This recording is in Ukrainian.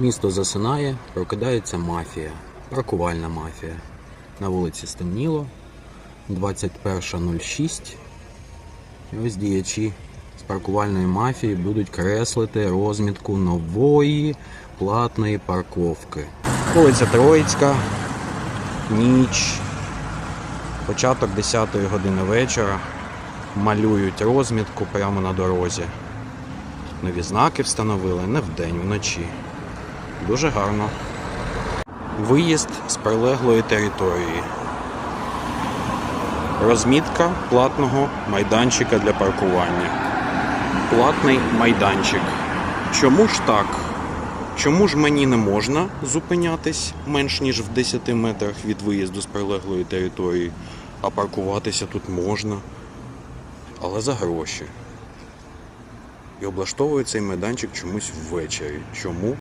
Місто засинає, прокидається мафія, паркувальна мафія. На вулиці стемніло, 21.06. І ось діячі з паркувальної мафії будуть креслити розмітку нової платної парковки. Вулиця Троїцька, ніч, початок 10 години вечора. Малюють розмітку прямо на дорозі. Нові знаки встановили не вдень, вночі. Дуже гарно. Виїзд з прилеглої території. Розмітка платного майданчика для паркування. Платний майданчик. Чому ж так? Чому ж мені не можна зупинятись менш ніж в 10 метрах від виїзду з прилеглої території, а паркуватися тут можна, але за гроші. І облаштовують цей майданчик чомусь ввечері. Чому?